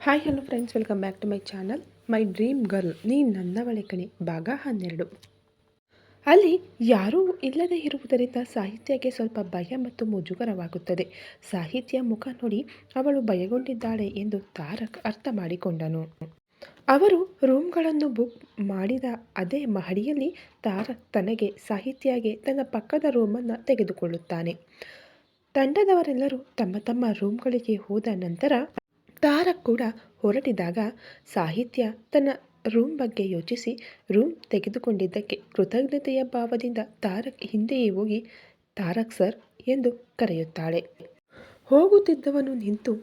Hi hello friends welcome back to my channel my dream girl ನೀ ನನ್ನವಳೆ ಕಣೆ, ಭಾಗ ಹನ್ನೆರಡು. ಅಲ್ಲಿ ಯಾರೂ ಇಲ್ಲದೆ ಇರುವುದರಿಂದ ಸಾಹಿತ್ಯಕ್ಕೆ ಸ್ವಲ್ಪ ಭಯ ಮತ್ತು ಮುಜುಗರವಾಗುತ್ತದೆ. ಸಾಹಿತ್ಯ ಮುಖ ನೋಡಿ ಅವಳು ಭಯಗೊಂಡಿದ್ದಾಳೆ ಎಂದು ತಾರಕ್ ಅರ್ಥ ಮಾಡಿಕೊಂಡನು. ಅವರು ರೂಮ್ಗಳನ್ನು ಬುಕ್ ಮಾಡಿದ ಅದೇ ಮಹಡಿಯಲ್ಲಿ ತಾರಕ್ ತನಗೆ ಸಾಹಿತ್ಯಗೆ ತನ್ನ ಪಕ್ಕದ ರೂಮನ್ನು ತೆಗೆದುಕೊಳ್ಳುತ್ತಾನೆ. ತಂಡದವರೆಲ್ಲರೂ ತಮ್ಮ ತಮ್ಮ ರೂಮ್ಗಳಿಗೆ ಹೋದ ನಂತರ ತಾರಕ್ ಕೂಡ ಹೊರಟಿದಾಗ ಸಾಹಿತ್ಯ ತನ್ನ ರೂಮ್ ಬಗ್ಗೆ ಯೋಚಿಸಿ, ರೂಮ್ ತೆಗೆದುಕೊಂಡಿದ್ದಕ್ಕೆ ಕೃತಜ್ಞತೆಯ ಭಾವದಿಂದ ತಾರಕ್ ಹಿಂದೆಯೇ ಹೋಗಿ, ತಾರಕ್ ಸರ್ ಎಂದು ಕರೆಯುತ್ತಾಳೆ. ಹೋಗುತ್ತಿದ್ದವನು ನಿಂತು,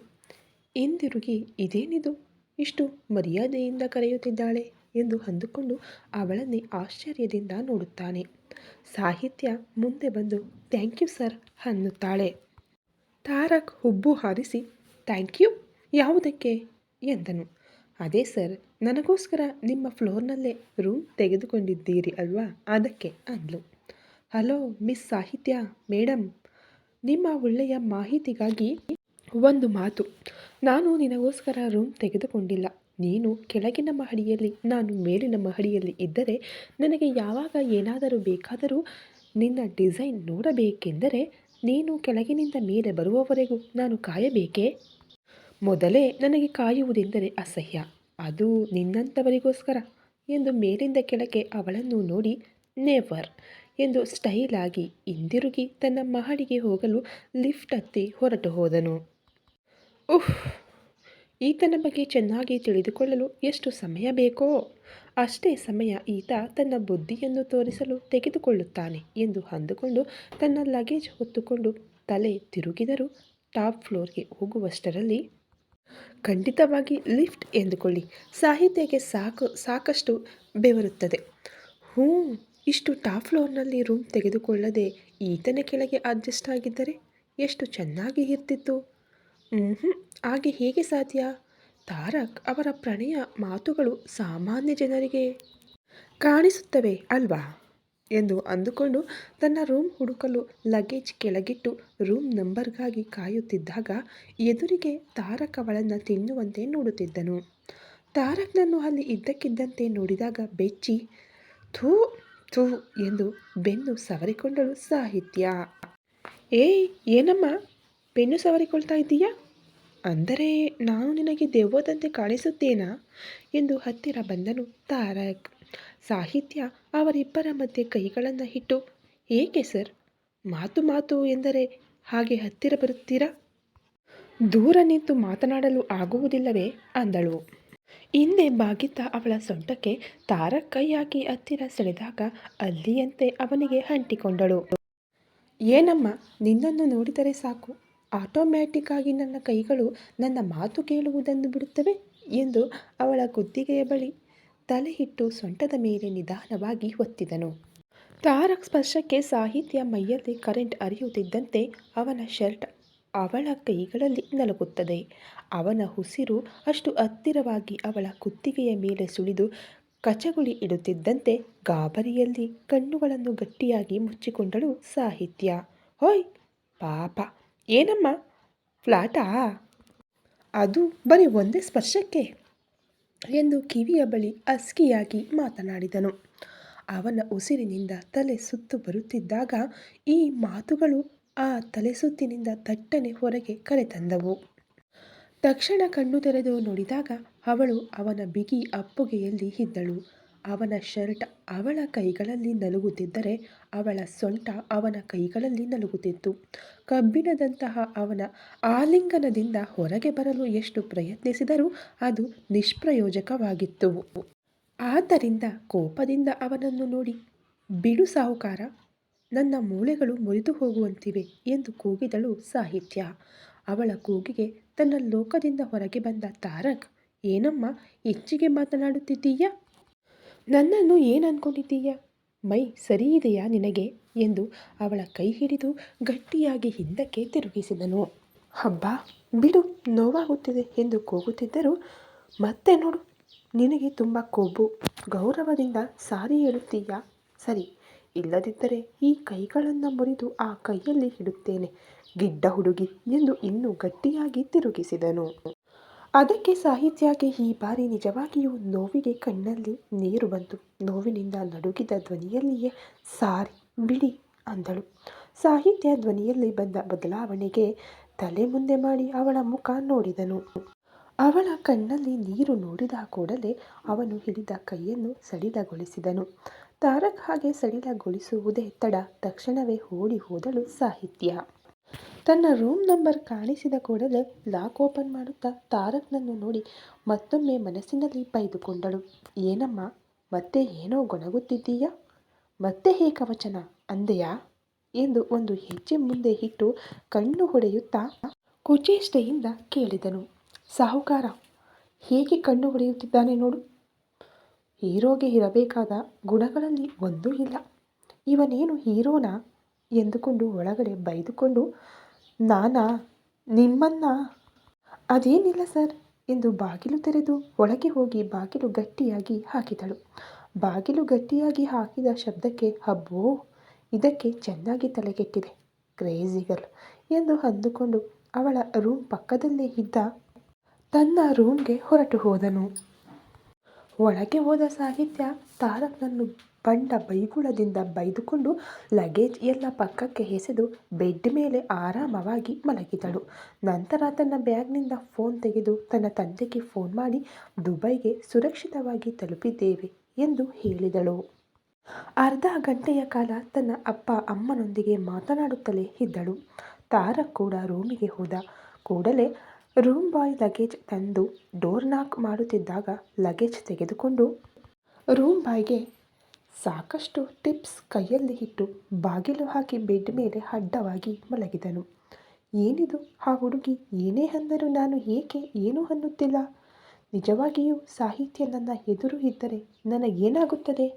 ಹಿಂದಿರುಗಿ, ಇದೇನಿದು? ಇಷ್ಟು ಮರ್ಯಾದೆಯಿಂದ ಕರೆಯುತ್ತಿದ್ದಾಳೆ? ಎಂದು ಅಂದುಕೊಂಡು ಅವಳನ್ನೇ ಆಶ್ಚರ್ಯದಿಂದ ನೋಡುತ್ತಾನೆ. ಸಾಹಿತ್ಯ ಮುಂದೆ ಬಂದು, ಥ್ಯಾಂಕ್ ಯು ಸರ್ ಅನ್ನುತ್ತಾಳೆ. ತಾರಕ್ ಹುಬ್ಬು ಹಾರಿಸಿ, ಥ್ಯಾಂಕ್ ಯು ಯಾವುದಕ್ಕೆ? ಎಂದನು. ಅದೇ ಸರ್, ನನಗೋಸ್ಕರ ನಿಮ್ಮ ಫ್ಲೋರ್ನಲ್ಲೇ ರೂಮ್ ತೆಗೆದುಕೊಂಡಿದ್ದೀರಿ ಅಲ್ವಾ? ಅದಕ್ಕೆ ಅಂದ್ಲು. ಹಲೋ, ಮಿಸ್ ಸಾಹಿತ್ಯ ಮೇಡಮ್ ನಿಮ್ಮ ಒಳ್ಳೆಯ ಮಾಹಿತಿಗಾಗಿ ಒಂದು ಮಾತು. ನಾನು ನಿನಗೋಸ್ಕರ ರೂಮ್ ತೆಗೆದುಕೊಂಡಿಲ್ಲ. ನೀನು ಕೆಳಗಿನ ಮಹಡಿಯಲ್ಲಿ, ನಾನು ಮೇಲಿನ ಮಹಡಿಯಲ್ಲಿ ಇದ್ದರೆ ನನಗೆ ಯಾವಾಗ ಏನಾದರೂ ಬೇಕಾದರೂ ನಿನ್ನ ಡಿಸೈನ್ ನೋಡಬೇಕೆಂದರೆ ನೀನು ಕೆಳಗಿನಿಂದ ಮೇಲೆ ಬರುವವರೆಗೂ ನಾನು ಕಾಯಬೇಕೇ? ಮೊದಲೇ ನನಗೆ ಕಾಯುವುದೆಂದರೆ ಅಸಹ್ಯ. ಅದು ನಿನ್ನಂಥವರಿಗೋಸ್ಕರ ಎಂದು ಮೇಲಿಂದ ಕೆಳಗೆ ಅವಳನ್ನು ನೋಡಿ, ನೆವರ್ ಎಂದು ಸ್ಟೈಲಾಗಿ ಹಿಂದಿರುಗಿ ತನ್ನ ಮಹಡಿಗೆ ಹೋಗಲು ಲಿಫ್ಟ್ ಹತ್ತಿ ಹೊರಟು ಹೋದನು. ಉಹ್ ಈತನ ಬಗ್ಗೆ ಚೆನ್ನಾಗಿ ತಿಳಿದುಕೊಳ್ಳಲು ಎಷ್ಟು ಸಮಯ ಬೇಕೋ, ಅಷ್ಟೇ ಸಮಯ ಈತ ತನ್ನ ಬುದ್ಧಿಯನ್ನು ತೋರಿಸಲು ತೆಗೆದುಕೊಳ್ಳುತ್ತಾನೆ ಎಂದು ಅಂದುಕೊಂಡು ತನ್ನ ಲಗೇಜ್ ಹೊತ್ತುಕೊಂಡು ತಲೆ ತಿರುಗಿದರೂ ಟಾಪ್ ಫ್ಲೋರ್ಗೆ ಹೋಗುವಷ್ಟರಲ್ಲಿ ಖಂಡಿತವಾಗಿ ಲಿಫ್ಟ್ ಎಂದುಕೊಳ್ಳಿ. ಸಾಹಿತ್ಯಕ್ಕೆ ಸಾಕು, ಸಾಕಷ್ಟು ಬೆವರುತ್ತದೆ. ಹ್ಞೂ, ಇಷ್ಟು ಟಾಪ್ ಫ್ಲೋರ್ನಲ್ಲಿ ರೂಮ್ ತೆಗೆದುಕೊಳ್ಳದೆ ಈತನ ಕೆಳಗೆ ಅಡ್ಜಸ್ಟ್ ಆಗಿದ್ದರೆ ಎಷ್ಟು ಚೆನ್ನಾಗಿ ಇರ್ತಿತ್ತು. ಹ್ಞೂ, ಹಾಗೆ ಹೇಗೆ ಸಾಧ್ಯ? ತಾರಕ್ ಅವರ ಪ್ರಣಯ ಮಾತುಗಳು ಸಾಮಾನ್ಯ ಜನರಿಗೆ ಕಾಣಿಸುತ್ತವೆ ಅಲ್ವಾ? ಎಂದು ಅಂದುಕೊಂಡು ತನ್ನ ರೂಮ್ ಹುಡುಕಲು ಲಗೇಜ್ ಕೆಳಗಿಟ್ಟು ರೂಮ್ ನಂಬರ್ಗಾಗಿ ಕಾಯುತ್ತಿದ್ದಾಗ ಎದುರಿಗೆ ತಾರಕ್ ಅವಳನ್ನು ತಿನ್ನುವಂತೆ ನೋಡುತ್ತಿದ್ದನು. ತಾರಕ್ನನ್ನು ಅಲ್ಲಿ ಇದ್ದಕ್ಕಿದ್ದಂತೆ ನೋಡಿದಾಗ ಬೆಚ್ಚಿ, ಥೂ ಥೂ ಎಂದು ಬೆನ್ನು ಸವರಿಕೊಂಡಳು ಸಾಹಿತ್ಯ. ಏಯ್, ಏನಮ್ಮ? ಬೆನ್ನು ಸವರಿಕೊಳ್ತಾ ಇದ್ದೀಯಾ? ಅಂದರೆ ನಾನು ನಿನಗೆ ದೆವ್ವದಂತೆ ಕಾಣಿಸುತ್ತೇನಾ? ಎಂದು ಹತ್ತಿರ ಬಂದನು ತಾರಕ್. ಸಾಹಿತ್ಯ ಅವರಿಬ್ಬರ ಮಧ್ಯೆ ಕೈಗಳನ್ನು ಇಟ್ಟು ಏಕೆ ಸರ್? ಮಾತು ಮಾತು ಎಂದರೆ ಹಾಗೆ ಹತ್ತಿರ ಬರುತ್ತೀರಾ? ದೂರ ನಿಂತು ಮಾತನಾಡಲು ಆಗುವುದಿಲ್ಲವೇ ಅಂದಳು. ಹಿಂದೆ ಬಾಗಿದ್ದ ಅವಳ ಸೊಂಟಕ್ಕೆ ತಾರ ಕೈಯಾಕಿ ಹತ್ತಿರ ಸೆಳೆದಾಗ ಅಲ್ಲಿಯಂತೆ ಅವನಿಗೆ ಅಂಟಿಕೊಂಡಳು. ಏನಮ್ಮ, ನಿನ್ನನ್ನು ನೋಡಿದರೆ ಸಾಕು. ಆಟೋಮ್ಯಾಟಿಕ್ ಆಗಿ ನನ್ನ ಕೈಗಳು ನನ್ನ ಮಾತು ಕೇಳುವುದನ್ನು ಬಿಡುತ್ತವೆ ಎಂದು ಅವಳ ಕುತ್ತಿಗೆಯ ಬಳಿ ತಲೆ ಹಿಟ್ಟು ಸೊಂಟದ ಮೇಲೆ ನಿಧಾನವಾಗಿ ಒತ್ತಿದನು. ತಾರಕ್ ಸ್ಪರ್ಶಕ್ಕೆ ಸಾಹಿತ್ಯ ಮೈಯಲ್ಲಿ ಕರೆಂಟ್ ಅರಿಯುತ್ತಿದ್ದಂತೆ ಅವನ ಶರ್ಟ್ ಅವಳ ಕೈಗಳಲ್ಲಿ ನಲುಗುತ್ತದೆ. ಅವನ ಉಸಿರು ಅಷ್ಟು ಹತ್ತಿರವಾಗಿ ಅವಳ ಕುತ್ತಿಗೆಯ ಮೇಲೆ ಸುಳಿದು ಕಚಗುಳಿ ಇಡುತ್ತಿದ್ದಂತೆ ಗಾಬರಿಯಲ್ಲಿ ಕಣ್ಣುಗಳನ್ನು ಗಟ್ಟಿಯಾಗಿ ಮುಚ್ಚಿಕೊಂಡಳು ಸಾಹಿತ್ಯ. ಹೋಯ್, ಪಾಪ, ಏನಮ್ಮ, ಫ್ಲಾಟಾ? ಅದು ಬರೀ ಒಂದೇ ಸ್ಪರ್ಶಕ್ಕೆ. ಎಂದು ಕಿವಿಯ ಬಳಿ ಅಸ್ಕಿಯಾಗಿ ಮಾತನಾಡಿದನು. ಅವನ ಉಸಿರಿನಿಂದ ತಲೆ ಸುತ್ತು ಬರುತ್ತಿದ್ದಾಗ ಈ ಮಾತುಗಳು ಆ ತಲೆ ಸುತ್ತಿನಿಂದ ತಟ್ಟನೆ ಹೊರಗೆ ಕರೆತಂದವು ತಕ್ಷಣ ಕಣ್ಣು ತೆರೆದು ನೋಡಿದಾಗ ಅವಳು ಅವನ ಬಿಗಿ ಅಪ್ಪುಗೆಯಲ್ಲಿ ಇದ್ದಳು. ಅವನ ಶರ್ಟ್ ಅವಳ ಕೈಗಳಲ್ಲಿ ನಲುಗುತ್ತಿದ್ದರೆ ಅವಳ ಸೊಂಟ ಅವನ ಕೈಗಳಲ್ಲಿ ನಲುಗುತ್ತಿತ್ತು. ಕಬ್ಬಿಣದಂತಹ ಅವನ ಆಲಿಂಗನದಿಂದ ಹೊರಗೆ ಬರಲು ಎಷ್ಟು ಪ್ರಯತ್ನಿಸಿದರೂ ಅದು ನಿಷ್ಪ್ರಯೋಜಕವಾಗಿತ್ತು. ಆದ್ದರಿಂದ ಕೋಪದಿಂದ ಅವನನ್ನು ನೋಡಿ, ಬಿಡು ಸಾಹುಕಾರ, ನನ್ನ ಮೂಳೆಗಳು ಮುರಿದು ಹೋಗುವಂತಿವೆ ಎಂದು ಕೂಗಿದಳು ಸಾಹಿತ್ಯ. ಅವಳ ಕೂಗಿಗೆ ತನ್ನ ಲೋಕದಿಂದ ಹೊರಗೆ ಬಂದ ತಾರಕ್, ಏನಮ್ಮ, ಹೆಚ್ಚಿಗೆ ಮಾತನಾಡುತ್ತಿದ್ದೀಯಾ? ನನ್ನನ್ನು ಏನು ಅಂದ್ಕೊಂಡಿದ್ದೀಯ ಮೈ ಸರಿ ಇದೆಯಾ ನಿನಗೆ? ಎಂದು ಅವಳ ಕೈ ಹಿಡಿದು ಗಟ್ಟಿಯಾಗಿ ಹಿಂದಕ್ಕೆ ತಿರುಗಿಸಿದನು. ಹಬ್ಬ, ಬಿಡು, ನೋವಾಗುತ್ತಿದೆ ಎಂದು ಕೂಗುತ್ತಿದ್ದರು, ಮತ್ತೆ ನೋಡು, ನಿನಗೆ ತುಂಬ ಕೊಬ್ಬು. ಗೌರವದಿಂದ ಸಾರಿ ಹೇಳುತ್ತೀಯಾ? ಸರಿ, ಇಲ್ಲದಿದ್ದರೆ ಈ ಕೈಗಳನ್ನು ಮುರಿದು ಆ ಕೈಯಲ್ಲಿ ಹಿಡುತ್ತೇನೆ ಗಿಡ್ಡ ಹುಡುಗಿ ಎಂದು ಇನ್ನೂ ಗಟ್ಟಿಯಾಗಿ ತಿರುಗಿಸಿದನು. ಅದಕ್ಕೆ ಸಾಹಿತ್ಯಕ್ಕೆ ಈ ಬಾರಿ ನಿಜವಾಗಿಯೂ ನೋವಿಗೆ ಕಣ್ಣಲ್ಲಿ ನೀರು ಬಂತು. ನೋವಿನಿಂದ ನಡುಗಿದ ಧ್ವನಿಯಲ್ಲಿಯೇ ಸಾರಿ ಬಿಡಿ ಅಂದಳು. ಸಾಹಿತ್ಯ ಧ್ವನಿಯಲ್ಲಿ ಬಂದ ಬದಲಾವಣೆಗೆ ತಲೆ ಮುಂದೆ ಮಾಡಿ ಅವಳ ಮುಖ ನೋಡಿದನು. ಅವಳ ಕಣ್ಣಲ್ಲಿ ನೀರು ನೋಡಿದ ಕೂಡಲೇ ಅವನು ಹಿಡಿದ ಕೈಯನ್ನು ಸಡಿಲಗೊಳಿಸಿದನು. ತಾರಕ್ ಹಾಗೆ ಸಡಿಲಗೊಳಿಸುವುದೇ ತಡ, ತಕ್ಷಣವೇ ಓಡಿ ಹೋದಳು ಸಾಹಿತ್ಯ. ತನ್ನ ರೂಮ್ ನಂಬರ್ ಕಾಣಿಸಿದ ಕೂಡಲೇ ಲಾಕ್ ಓಪನ್ ಮಾಡುತ್ತಾ ತಾರಕ್ನನ್ನು ನೋಡಿ ಮತ್ತೊಮ್ಮೆ ಮನಸ್ಸಿನಲ್ಲಿ ಬೈದುಕೊಂಡಳು. ಏನಮ್ಮ, ಮತ್ತೆ ಏನೋ ಗೊಣಗುತ್ತಿದ್ದೀಯಾ? ಮತ್ತೆ ಹೇ ಕವಚನ ಅಂದೆಯಾ? ಎಂದು ಒಂದು ಹೆಜ್ಜೆ ಮುಂದೆ ಇಟ್ಟು ಕಣ್ಣು ಹೊಡೆಯುತ್ತಾ ಕುಚೇಷ್ಟೆಯಿಂದ ಕೇಳಿದನು. ಸಾಹುಕಾರ, ಹೇಗೆ ಕಣ್ಣು ಹೊಡೆಯುತ್ತಿದ್ದಾನೆ ನೋಡು. ಹೀರೋಗೆ ಇರಬೇಕಾದ ಗುಣಗಳಲ್ಲಿ ಒಂದೂ ಇಲ್ಲ. ಇವನೇನು ಹೀರೋನಾ? ಎಂದುಕೊಂಡು ಒಳಗಡೆ ಬೈದುಕೊಂಡು, ನಾನಾ, ನಿಮ್ಮನ್ನ? ಅದೇನಿಲ್ಲ ಸರ್? ಎಂದು ಬಾಗಿಲು ತೆರೆದು ಒಳಗೆ ಹೋಗಿ ಬಾಗಿಲು ಗಟ್ಟಿಯಾಗಿ ಹಾಕಿದಳು. ಬಾಗಿಲು ಗಟ್ಟಿಯಾಗಿ ಹಾಕಿದ ಶಬ್ದಕ್ಕೆ ಹಬ್ಬೋ ಇದಕ್ಕೆ ಚೆನ್ನಾಗಿ ತಲೆಗೆಟ್ಟಿದೆ, ಕ್ರೇಜಿ ಗರ್ಲ್, ಎಂದು ಅಂದುಕೊಂಡು ಅವಳ ರೂಮ್ ಪಕ್ಕದಲ್ಲೇ ಇದ್ದ ತನ್ನ ರೂಮ್ಗೆ ಹೊರಟು ಹೋದನು. ಒಳಗೆ ಹೋದ ಸಾಹಿತ್ಯ ತಾರಕ್ನನ್ನು ಬಂಡ ಬೈಗುಳದಿಂದ ಬೈದುಕೊಂಡು ಲಗೇಜ್ ಎಲ್ಲ ಪಕ್ಕಕ್ಕೆ ಎಸೆದು ಬೆಡ್ ಮೇಲೆ ಆರಾಮವಾಗಿ ಮಲಗಿದಳು. ನಂತರ ತನ್ನ ಬ್ಯಾಗ್ನಿಂದ ಫೋನ್ ತೆಗೆದು ತನ್ನ ತಂದೆಗೆ ಫೋನ್ ಮಾಡಿ, ದುಬೈಗೆ ಸುರಕ್ಷಿತವಾಗಿ ತಲುಪಿದ್ದೇವೆ ಎಂದು ಹೇಳಿದಳು. ಅರ್ಧ ಗಂಟೆಯ ಕಾಲ ತನ್ನ ಅಪ್ಪ ಅಮ್ಮನೊಂದಿಗೆ ಮಾತನಾಡುತ್ತಲೇ ಇದ್ದಳು. ತಾರ ಕೂಡ ರೂಮಿಗೆ ಹೋದ. ಕೂಡಲೇ ರೂಮ್ ಬಾಯ್ ಲಗೇಜ್ ತಂದು ಡೋರ್ ನಾಕ್ ಮಾಡುತ್ತಿದ್ದಾಗ ಲಗೇಜ್ ತೆಗೆದುಕೊಂಡು ರೂಮ್ ಬಾಯ್ಗೆ ಸಾಕಷ್ಟು ಟಿಪ್ಸ್ ಕೈಯಲ್ಲಿ ಇಟ್ಟು ಬಾಗಿಲು ಹಾಕಿ ಬೆಡ್ ಮೇಲೆ ಅಡ್ಡವಾಗಿ ಮಲಗಿದನು. ಏನಿದು ಆ ಹುಡುಗಿ? ಏನೇ ಅಂದರೂ ನಾನು ಏಕೆ ಏನೂ ಅನ್ನುತ್ತಿಲ್ಲ? ನಿಜವಾಗಿಯೂ ಸಾಹಿತ್ಯ ನನ್ನ ಎದುರು ಇದ್ದರೆ ನನಗೇನಾಗುತ್ತದೆ?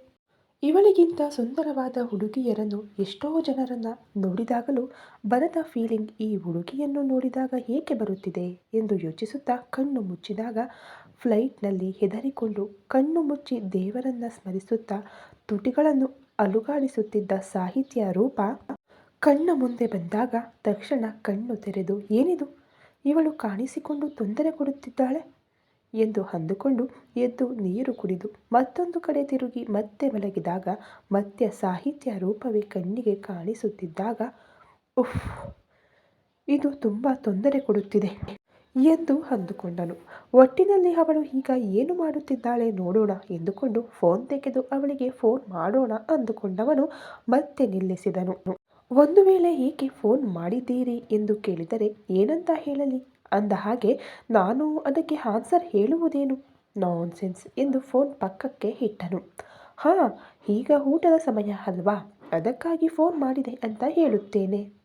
ಇವಳಿಗಿಂತ ಸುಂದರವಾದ ಹುಡುಗಿಯರನ್ನು ಎಷ್ಟೋ ಜನರನ್ನು ನೋಡಿದಾಗಲೂ ಬರದ ಫೀಲಿಂಗ್ ಈ ಹುಡುಗಿಯನ್ನು ನೋಡಿದಾಗ ಏಕೆ ಬರುತ್ತಿದೆ ಎಂದು ಯೋಚಿಸುತ್ತಾ ಕಣ್ಣು ಮುಚ್ಚಿದಾಗ ಫ್ಲೈಟ್ನಲ್ಲಿ ಹೆದರಿಕೊಂಡು ಕಣ್ಣು ಮುಚ್ಚಿ ದೇವರನ್ನು ಸ್ಮರಿಸುತ್ತಾ ತುಟಿಗಳನ್ನು ಅಲುಗಾಡಿಸುತ್ತಿದ್ದ ಸಾಹಿತ್ಯ ರೂಪ ಕಣ್ಣ ಮುಂದೆ ಬಂದಾಗ ತಕ್ಷಣ ಕಣ್ಣು ತೆರೆದು, ಏನಿದು? ಇವಳು ಕಾಣಿಸಿಕೊಂಡು ತೊಂದರೆ ಕೊಡುತ್ತಿದ್ದಾಳೆ? ಎಂದು ಅಂದುಕೊಂಡು ಎದ್ದು ನೀರು ಕುಡಿದು ಮತ್ತೊಂದು ಕಡೆ ತಿರುಗಿ ಮತ್ತೆ ಮಲಗಿದಾಗ ಮತ್ತೆ ಸಾಹಿತ್ಯ ರೂಪವೇ ಕಣ್ಣಿಗೆ ಕಾಣಿಸುತ್ತಿದ್ದಾಗ, ಉಫ್! ಇದು ತುಂಬ ತೊಂದರೆ ಕೊಡುತ್ತಿದೆ. ಎಂದು ಅಂದುಕೊಂಡನು. ಒಟ್ಟಿನಲ್ಲಿ ಅವಳು ಈಗ ಏನು ಮಾಡುತ್ತಿದ್ದಾಳೆ ನೋಡೋಣ ಎಂದುಕೊಂಡು ಫೋನ್ ತೆಗೆದು ಅವಳಿಗೆ ಫೋನ್ ಮಾಡೋಣ ಅಂದುಕೊಂಡವನು ಮತ್ತೆ ನಿಲ್ಲಿಸಿದನು. ಒಂದು ವೇಳೆ ಏಕೆ ಫೋನ್ ಮಾಡಿದ್ದೀರಿ? ಎಂದು ಕೇಳಿದರೆ, ಏನಂತ ಹೇಳಲಿ? ಅಂದ ಹಾಗೆ, ನಾನು ಅದಕ್ಕೆ ಆನ್ಸರ್ ಹೇಳುವುದೇನು? ನಾನ್ಸೆನ್ಸ್ ಎಂದು ಫೋನ್ ಪಕ್ಕಕ್ಕೆ ಇಟ್ಟನು. ಹಾಂ, ಈಗ ಊಟದ ಸಮಯ ಅಲ್ವಾ? ಅದಕ್ಕಾಗಿ ಫೋನ್ ಮಾಡಿದೆ ಅಂತ ಹೇಳುತ್ತೇನೆ.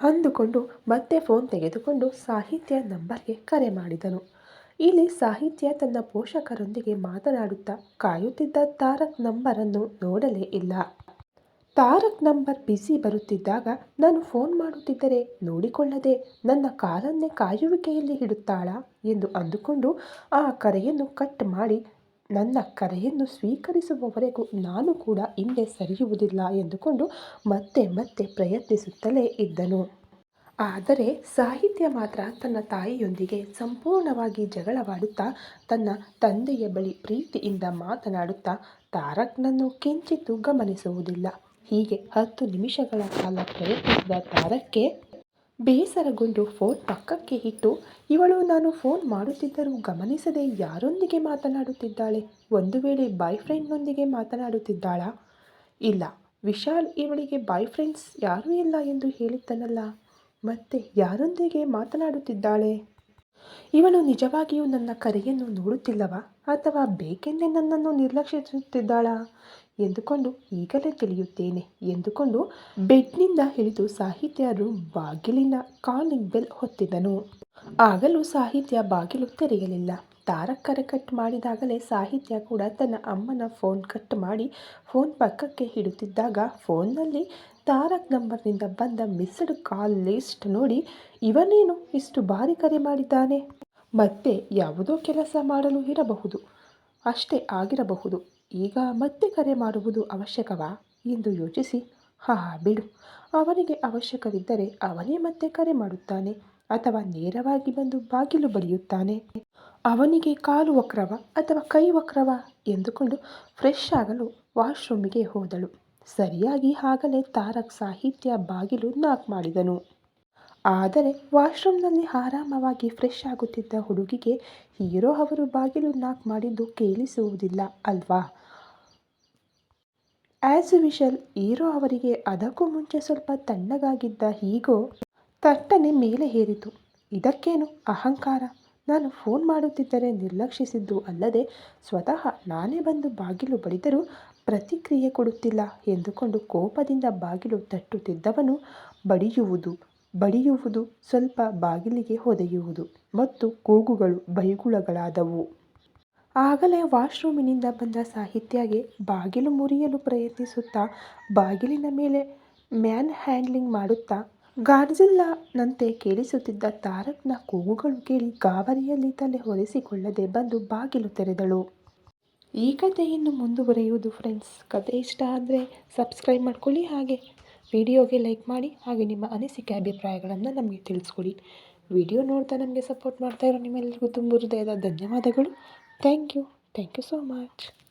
ಅಂದುಕೊಂಡು ಮತ್ತೆ ಫೋನ್ ತೆಗೆದುಕೊಂಡು ಸಾಹಿತ್ಯ ನಂಬರ್ಗೆ ಕರೆ ಮಾಡಿದನು. ಇಲ್ಲಿ ಸಾಹಿತ್ಯ ತನ್ನ ಪೋಷಕರೊಂದಿಗೆ ಮಾತನಾಡುತ್ತಾ ಕಾಯುತ್ತಿದ್ದ ತಾರಕ್ ನಂಬರನ್ನು ನೋಡಲೇ ಇಲ್ಲ. ತಾರಕ್ ನಂಬರ್ ಬಿಸಿ ಬರುತ್ತಿದ್ದಾಗ ನಾನು ಫೋನ್ ಮಾಡುತ್ತಿದ್ದರೆ ನೋಡಿಕೊಳ್ಳದೆ ನನ್ನ ಕಾಲನ್ನೇ ಕಾಯುವಿಕೆಯಲ್ಲಿ ಇಡುತ್ತಾಳಾ ಎಂದು ಅಂದುಕೊಂಡು ಆ ಕರೆಯನ್ನು ಕಟ್ ಮಾಡಿ ನನ್ನ ಕರೆಯನ್ನು ಸ್ವೀಕರಿಸುವವರೆಗೂ ನಾನು ಕೂಡ ಹಿಂದೆ ಸರಿಯುವುದಿಲ್ಲ ಎಂದುಕೊಂಡು ಮತ್ತೆ ಮತ್ತೆ ಪ್ರಯತ್ನಿಸುತ್ತಲೇ ಇದ್ದನು. ಆದರೆ ಸಾಹಿತ್ಯ ಮಾತ್ರ ತನ್ನ ತಾಯಿಯೊಂದಿಗೆ ಸಂಪೂರ್ಣವಾಗಿ ಜಗಳವಾಡುತ್ತಾ, ತನ್ನ ತಂದೆಯ ಬಳಿ ಪ್ರೀತಿಯಿಂದ ಮಾತನಾಡುತ್ತಾ, ತಾರಕ್ನನ್ನು ಕಿಂಚಿತ್ತು ಗಮನಿಸುವುದಿಲ್ಲ. ಹೀಗೆ ಹತ್ತು ನಿಮಿಷಗಳ ಕಾಲ ಪ್ರಯತ್ನಿಸಿದ ತಾರಕ್ಕೆ ಬೇಸರಗೊಂಡು ಫೋನ್ ಪಕ್ಕಕ್ಕೆ ಇಟ್ಟು, ಇವಳು ನಾನು ಫೋನ್ ಮಾಡುತ್ತಿದ್ದರೂ ಗಮನಿಸದೆ ಯಾರೊಂದಿಗೆ ಮಾತನಾಡುತ್ತಿದ್ದಾಳೆ? ಒಂದು ವೇಳೆ ಬಾಯ್ ಫ್ರೆಂಡ್ನೊಂದಿಗೆ ಮಾತನಾಡುತ್ತಿದ್ದಾಳಾ? ಇಲ್ಲ, ವಿಶಾಲ್ ಇವಳಿಗೆ ಬಾಯ್ ಫ್ರೆಂಡ್ಸ್ ಯಾರೂ ಇಲ್ಲ ಎಂದು ಹೇಳಿದ್ದನಲ್ಲ, ಮತ್ತೆ ಯಾರೊಂದಿಗೆ ಮಾತನಾಡುತ್ತಿದ್ದಾಳೆ? ಇವಳು ನಿಜವಾಗಿಯೂ ನನ್ನ ಕರೆಯನ್ನು ನೋಡುತ್ತಿಲ್ಲವಾ? ಅಥವಾ ಬೇಕೆಂದೇ ನನ್ನನ್ನು ನಿರ್ಲಕ್ಷಿಸುತ್ತಿದ್ದಾಳಾ? ಎಂದುಕೊಂಡು ಈಗಲೇ ತಿಳಿಯುತ್ತೇನೆ ಎಂದುಕೊಂಡು ಬೆಡ್ನಿಂದ ಹಿಡಿದು ಸಾಹಿತ್ಯ ರೂಮ್ ಬಾಗಿಲಿನ ಕಾಲಿಂಗ್ ಬೆಲ್ ಹೊತ್ತಿದನು. ಆಗಲೂ ಸಾಹಿತ್ಯ ಬಾಗಿಲು ತೆರೆಯಲಿಲ್ಲ. ತಾರಕ್ ಕರೆ ಕಟ್ ಮಾಡಿದಾಗಲೇ ಸಾಹಿತ್ಯ ಕೂಡ ತನ್ನ ಅಮ್ಮನ ಫೋನ್ ಕಟ್ ಮಾಡಿ ಫೋನ್ ಪಕ್ಕಕ್ಕೆ ಹಿಡುತ್ತಿದ್ದಾಗ ಫೋನ್ನಲ್ಲಿ ತಾರಕ್ ನಂಬರ್ನಿಂದ ಬಂದ ಮಿಸ್ಡ್ ಕಾಲ್ ಲಿಸ್ಟ್ ನೋಡಿ ಇವನೇನು ಇಷ್ಟು ಬಾರಿ ಕರೆ ಮಾಡಿದ್ದಾನೆ? ಮತ್ತೆ ಯಾವುದೋ ಕೆಲಸ ಮಾಡಲು ಇರಬಹುದು. ಅಷ್ಟೇ ಆಗಿರಬಹುದು. ಈಗ ಮತ್ತೆ ಕರೆ ಮಾಡುವುದು ಅವಶ್ಯಕವಾ? ಎಂದು ಯೋಚಿಸಿ. ಹಾ ಬಿಡು. ಅವನಿಗೆ ಅವಶ್ಯಕವಿದ್ದರೆ ಅವನೇ ಮತ್ತೆ ಕರೆ ಮಾಡುತ್ತಾನೆ ಅಥವಾ ನೇರವಾಗಿ ಬಂದು ಬಾಗಿಲು ಬಡಿಯುತ್ತಾನೆ ಅವನಿಗೆ ಕಾಲು ವಕ್ರವ ಅಥವಾ ಕೈ ವಕ್ರವ? ಎಂದುಕೊಂಡು ಫ್ರೆಶ್ ಆಗಲು ವಾಶ್ರೂಮಿಗೆ ಹೋದಳು. ಸರಿಯಾಗಿ ಆಗಲೇ ತಾರಕ್ ಸಾಹಿತ್ಯ ಬಾಗಿಲು ನಾಕ್ ಮಾಡಿದನು. ಆದರೆ ವಾಶ್ರೂಮ್ನಲ್ಲಿ ಆರಾಮವಾಗಿ ಫ್ರೆಶ್ ಆಗುತ್ತಿದ್ದ ಹುಡುಗಿಗೆ ಹೀರೋ ಅವರು ಬಾಗಿಲು ನಾಕ್ ಮಾಡಿದ್ದು ಕೇಳಿಸುವುದಿಲ್ಲ ಅಲ್ವಾ? ಆ್ಯಸ್ ವಿಷಲ್ ಹೀರೋ ಅವರಿಗೆ ಅದಕ್ಕೂ ಮುಂಚೆ ಸ್ವಲ್ಪ ತಣ್ಣಗಾಗಿದ್ದ ಹೀಗೋ ತಟ್ಟನೆ ಮೇಲೆ ಏರಿತು ಇದಕ್ಕೇನು ಅಹಂಕಾರ? ನಾನು ಫೋನ್ ಮಾಡುತ್ತಿದ್ದರೆ ನಿರ್ಲಕ್ಷಿಸಿದ್ದು ಅಲ್ಲದೆ ಸ್ವತಃ ನಾನೇ ಬಂದು ಬಾಗಿಲು ಬಡಿದರೂ ಪ್ರತಿಕ್ರಿಯೆ ಕೊಡುತ್ತಿಲ್ಲ ಎಂದುಕೊಂಡು ಕೋಪದಿಂದ ಬಾಗಿಲು ತಟ್ಟುತ್ತಿದ್ದವನು ಬಡಿಯುವುದು. ಬಡಿಯುವುದು ಸ್ವಲ್ಪ ಬಾಗಿಲಿಗೆ ಹೊದೆಯುವುದು ಮತ್ತು ಕೂಗುಗಳು ಬೈಗುಳಗಳಾದವು. ಆಗಲೇ ವಾಶ್ರೂಮಿನಿಂದ ಬಂದ ಸಾಹಿತ್ಯಗೆ ಬಾಗಿಲು ಮುರಿಯಲು ಪ್ರಯತ್ನಿಸುತ್ತಾ ಬಾಗಿಲಿನ ಮೇಲೆ ಮ್ಯಾನ್ ಹ್ಯಾಂಡ್ಲಿಂಗ್ ಮಾಡುತ್ತಾ ಗಾರ್ಜಿಲ್ಲನಂತೆ ಕೇಳಿಸುತ್ತಿದ್ದ ತಾರಕ್ನ ಕೂಗುಗಳು ಕೇಳಿ ಗಾಬರಿಯಲ್ಲಿ ತಲೆ ಹೊರಿಸಿಕೊಳ್ಳದೆ ಬಂದು ಬಾಗಿಲು ತೆರೆದಳು. ಈ ಕಥೆಯನ್ನು ಮುಂದುವರಿಯುವುದು ಫ್ರೆಂಡ್ಸ್ ಕತೆ ಇಷ್ಟ ಆದರೆ ಸಬ್ಸ್ಕ್ರೈಬ್ ಮಾಡ್ಕೊಳ್ಳಿ ಹಾಗೆ. ವಿಡಿಯೋಗೆ ಲೈಕ್ ಮಾಡಿ ಹಾಗೆ ನಿಮ್ಮ ಅನಿಸಿಕೆ ಅಭಿಪ್ರಾಯಗಳನ್ನು ನಮಗೆ ತಿಳಿಸ್ಕೊಡಿ. ವಿಡಿಯೋ ನೋಡ್ತಾ ನಮಗೆ ಸಪೋರ್ಟ್ ಮಾಡ್ತಾ ಇರೋ ನಿಮ್ಮೆಲ್ಲರಿಗೂ ತುಂಬ ಹೃದಯದ ಧನ್ಯವಾದಗಳು. Thank you. Thank you so much.